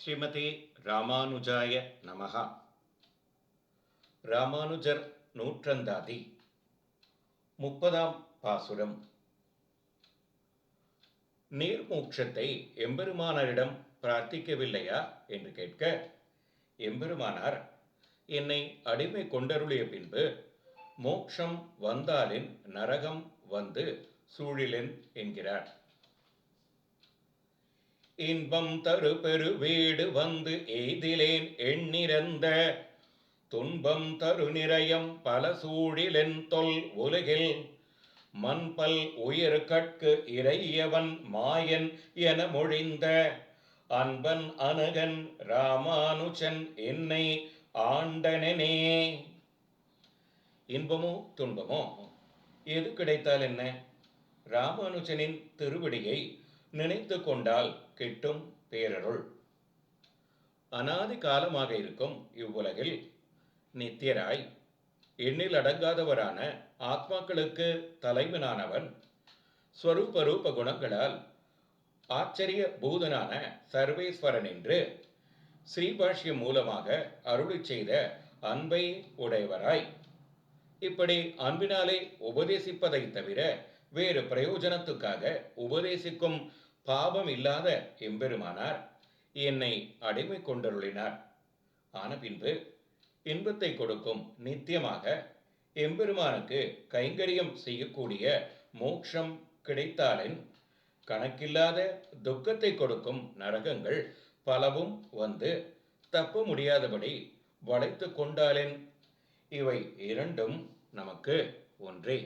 ஸ்ரீமதி ராமானுஜாய நமகா ராமானுஜர் நூற்றந்தாதி. முப்பதாம் பாசுரம். நீர்மூட்சத்தை எம்பெருமானரிடம் பிரார்த்திக்கவில்லையா என்று கேட்க எம்பெருமானார் என்னை அடிமை கொண்டருளிய பின்பு மோக்ஷம் வந்தாலின் நரகம் வந்து சூழிலென் என்கிறார். இன்பம் தரு பெரு வீடு வந்து எய்திலேன் எண்ணிறந்த துன்பம் தரு நிரயம் பல சூழிலென் தொல் உலகில். மண்பல் உயிர் கட்கு இறையவன் மாயன் என மொழிந்த அன்பன் அனுகன் ராமானுஜன் என்னை ஆண்டனனே. இன்பமோ துன்பமோ? எது கிடைத்தால் என்ன? ராமானுஜனின் திருவடியை நினைத்து கொண்டால் கிட்டும் பேரருள். அனாதி காலமாக இருக்கும் இவ்வுலகில் நித்தியராய் எண்ணில் அடங்காதவரான ஆத்மாக்களுக்கு தலைவனானவன் ஸ்வரூப ரூப குணங்களால் ஆச்சரிய பூதனான சர்வேஸ்வரன் என்று ஸ்ரீபாஷ்யம் மூலமாக அருளி செய்த அன்பை உடையவராய். இப்படி அன்பினாலே உபதேசிப்பதை தவிர வேறு பிரயோஜனத்துக்காக உபதேசிக்கும் பாவம் இல்லாத எம்பெருமானார் என்னை அடிமை கொண்டருளினார். ஆன பின்பு இன்பத்தை கொடுக்கும் நித்தியமாக எம்பெருமானுக்கு கைங்கரியம் செய்யக்கூடிய மோட்சம் கிடைத்தாலின் கணக்கில்லாத துக்கத்தை கொடுக்கும் நரகங்கள் பலவும் வந்து தப்ப முடியாதபடி வளைத்து கொண்டாலின். இவை இரண்டும் நமக்கு ஒன்றே.